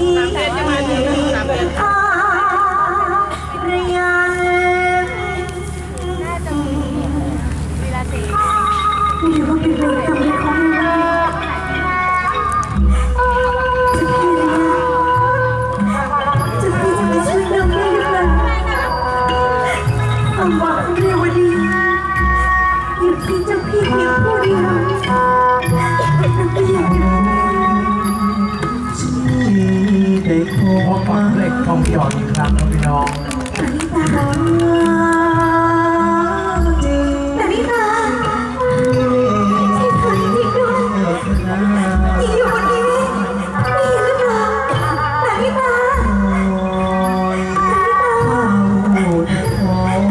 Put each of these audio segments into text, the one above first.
อี ทองหยอดอีกครั้งครับพี่น้องนาริตาใช่เธอจริงๆด้วยที่อยู่บนนี้มีหรือเปล่านาริตา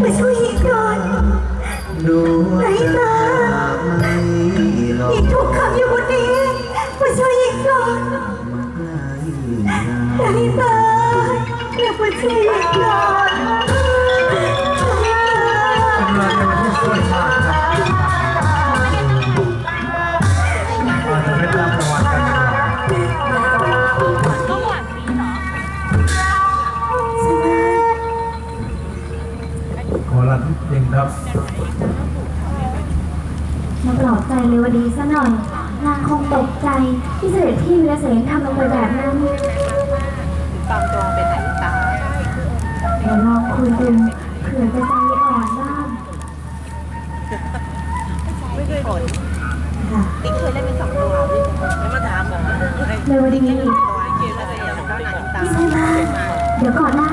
มาช่วยหญิงก่อนดูจะไม่หลอหญิกงถูกขังอยู่บนนี้มาช่วยอีกมาช่วยหญิงก่อนกำลังจะมาช่วยช่ ปลอบใจเลวดีซะหน่อย นางคงตกใจที่เสด็จพี่วีรเสนทำลงไปแบบนั้นตามตรงเป็นไหน ดี๋ยวลองคุยดูเผื่อจะใจอ่อนบ้างไม่เคยผลค่ะติ๊กเคยเล่นเป็นสองตัวแล้วมาถามบอกว่าเลวดีตัวเกมแล้วจะยังต้องหนตาพี่ใช่ไหมเดี๋ยวก่อนนะ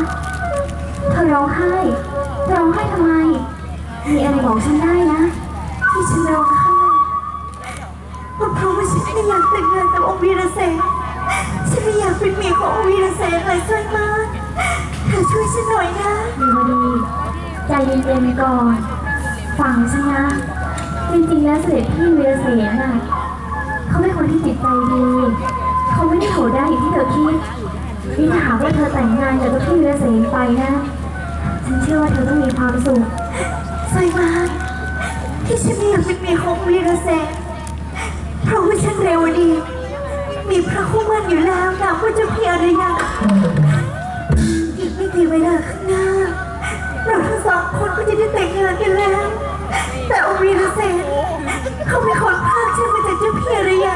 เธอร้องไห้ร้องไห้ทำไม มีอะไรบอกฉันได้นะ ที่ฉันร้องไห้ก็เพราะว่าฉันไม่อยากแต่งงานกับองค์วีรเสนฉันไม่อยากเป็นเมียขององค์วีรเสนเลยช่วยม ใจเย็นๆก่อนฟังฉันนะ จริงๆแล้วเสด็จพี่วีรเสนน่ะเขาเป็นคนที่จิตใจดี เขาไม่ได้โหดได้อย่างที่เธอคิด นี่ถ้าหากว่าเธอแต่งงานกับเจ้าพี่วีรเสนไปนะ ฉันเชื่อว่าเธอต้องมีความสุขสวยมากที่ฉันไม่อยากเป็นเมียขององค์วีรเสนเพราะว่าฉันเร็วดี มีพระคู่มั่นอยู่แล้วนามว่าเจ้าพี่อริยาอีกไม่กี่เวลาข้าง คนก็จะได้แต่งงานกันแล้ว แต่อวีรเสนเขาเป็นคนพากฉันมาจากเจ้าพี่ริยา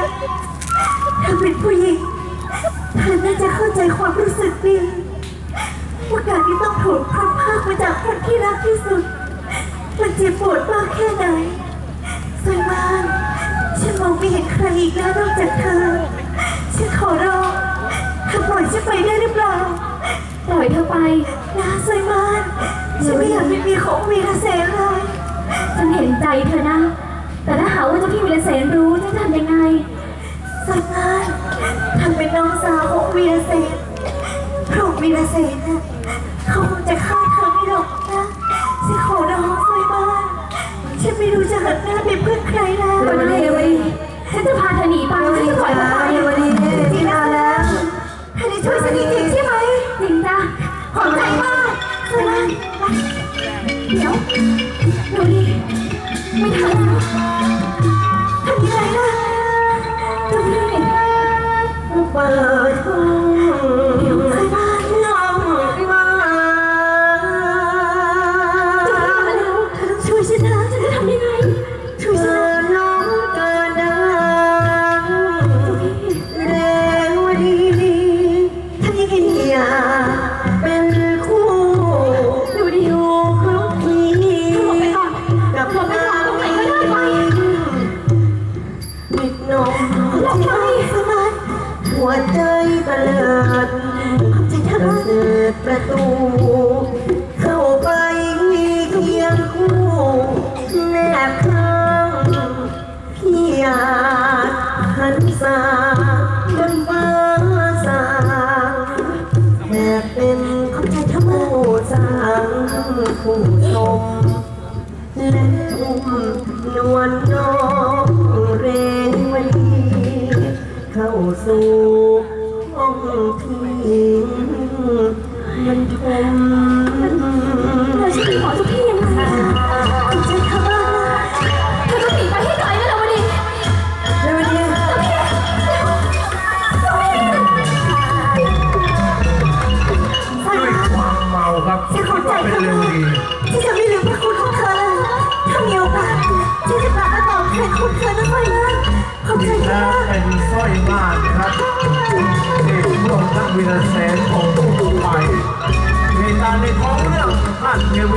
เธอเป็นผู้หญิงเธอน่าจะเข้าใจความรู้สึกดีว่าการที่ต้องถูกพลัดพากมาจากคนที่รักที่สุด มันเจ็บปวดมากแค่ไหนสวยมากฉันมองไม่เห็นใครอีกแล้วนอกจากเธอ ฉันขอร้องเธอปล่อยฉันไปได้หรือเปล่า ปล่อยเธอไปนะสวยมาก ฉันไม่อยากเป็นเมียของวีรเสนเลย ฉันเห็นใจเธอนะ แต่ถ้าหากว่าเจ้าพี่วีรเสนรู้จะทำยังไงสวยมานทำเป็นน้องสาวของวีรเสนพระองค์วีรเสนน่ะเขาคงจะฆ่าเธอไม่หรอกนะฉันขอร้องไวยมากฉันไม่รู้จะหันหน้าไปเพื่อใครแล้ว เข้าไปเคียงคู่แนบข้างพี่ยาหันสาบนฟ้าสางแบเป็นผู้ชมและอุ้มนวลน้องเรวดีเข้าสู่ห้องพิง มันชมเราจะไปขอเจ้าพี่ยังไงอะฉันทำบ้านนะเธอต้องหนีไปให้ไกลนะเราวันนี้เรวดีด้วยความเมาครับฉันเข้าใจเป็นเธอเรื่องมากที่จะไม่ลืมพระคุณของเธอเลยถ้ามีโอกาสฉันจะกลับมาตอบแทนคุณเธอนะไฟนะ ขอบใจและมาเป็นสร้อยมากนะครับเอกรวมทั้งวีรเสนของผู้ไปเหตุการณ์ในท้องเรื่องท่านเทวี